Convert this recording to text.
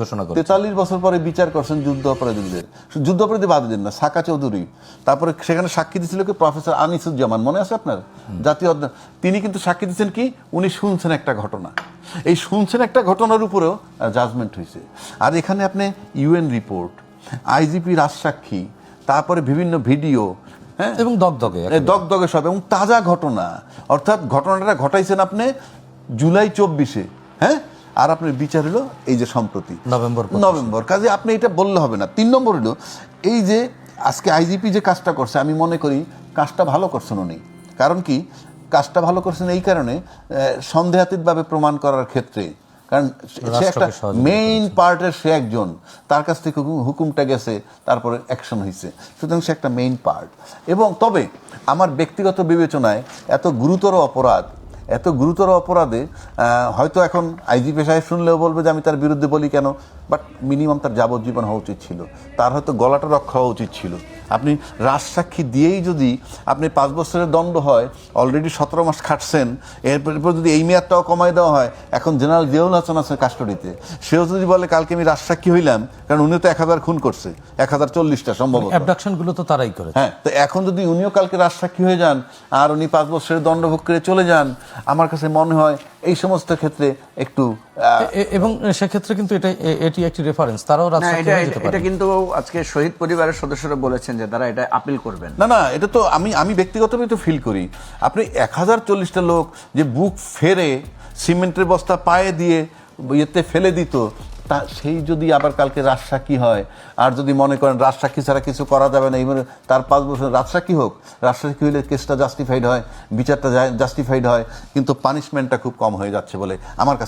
ঘোষণা তেতাল্লিশ বছর পরে বিচার করছেন যুদ্ধ অপরাধীদের। যুদ্ধ অপরাধী বাদ দেন না সাকা চৌধুরী। তারপরে সেখানে সাক্ষী দিয়েছিল কি প্রফেসর আনিসুজ্জামান মনে আছে আপনার? জাতীয় তিনি কিন্তু সাক্ষী দিচ্ছেন কি? উনি শুনছেন একটা ঘটনা। এই শুনছেন একটা ঘটনার উপরেও জাজমেন্ট হয়েছে। আর এখানে আপনি ইউএন রিপোর্ট আইজিপি রাজসাক্ষী তারপরে বিভিন্ন ভিডিও হ্যাঁ? এবং দগদগে দগদগে সব এবং তাজা ঘটনা। অর্থাৎ ঘটনাটা ঘটাইছেন আপনি জুলাই চব্বিশে হ্যাঁ? আর আপনার বিচার হলো এই যে সম্প্রতি। November November. কাজে আপনি এটা বললে হবে না। তিন নম্বর হলো এই যে আজকে আইজিপি যে কাজটা করছে আমি মনে করি কাজটা ভালো করছেন উনি। কারণ কি? কাজটা ভালো করছেন এই কারণে সন্দেহাতীতভাবে প্রমাণ করার ক্ষেত্রে। কারণ সে- একটা মেইন পার্টের সে একজন। তার কাছ থেকে হুকুম- হুকুমটা গেছে তারপরে অ্যাকশন হয়েছে সুতরাং সে একটা মেইন পার্ট এবং তবে আমার ব্যক্তিগত বিবেচনায় এত গুরুতর অপরাধ এত গুরুতর অপরাধে হয়তো এখন আইজিপি সাহেব শুনলেও বলবে যে আমি তার বিরুদ্ধে বলি কেন? বাট মিনিমাম তার যাবজ্জীবন হওয়া উচিত ছিল। তার হয়তো গলাটা রক্ষা হওয়া উচিত ছিল। আপনি রাজসাক্ষী দিয়েই যদি আপনি পাঁচ বছরের দণ্ড হয় অলরেডি সতেরো মাস খাটছেন এরপর যদি এই মেয়াদটাও কমাই দেওয়া হয় এখন জেনারেল জিয়াউল হাসান আছে কাস্টডিতে। সেও যদি বলে কালকে আমি রাজসাক্ষী হইলাম কারণ উনিও তো এক হাজার খুন করছে এক হাজার চল্লিশটা সম্ভবত। অ্যাবডাকশনগুলো তো তারাই করে হ্যাঁ তো এখন যদি উনিও কালকে রাজসাক্ষী হয়ে যান আর উনি পাঁচ বছরের দণ্ডভোগ করে চলে যান আমার কাছে মনে হয় এই সমস্ত ক্ষেত্রে একটু এবং সেক্ষেত্রে কিন্তু এটা এটি একটি রেফারেন্স তারাও এটা কিন্তু আজকে শহীদ পরিবারের সদস্যরা বলেছেন যে তারা এটা আপিল করবেন। না না এটা তো আমি আমি ব্যক্তিগতভাবে তো ফিল করি। আপনি এক হাজার চল্লিশটা লোক যে বুক ফেরে সিমেন্টের বস্তা পায়ে দিয়ে ইয়েতে ফেলে দিত তা সেই যদি আবার কালকে রাজসাক্ষী হয়, আর যদি মনে করেন রাজসাক্ষী ছাড়া কিছু করা যাবে না এবারে তার পাঁচ বছর রাজসাক্ষী হোক, রাজসাক্ষী হইলে কেসটা জাস্টিফাইড হয়, বিচারটা জাস্টিফাইড হয়, কিন্তু পানিশমেন্টটা খুব কম হয়ে যাচ্ছে বলে আমার কাছে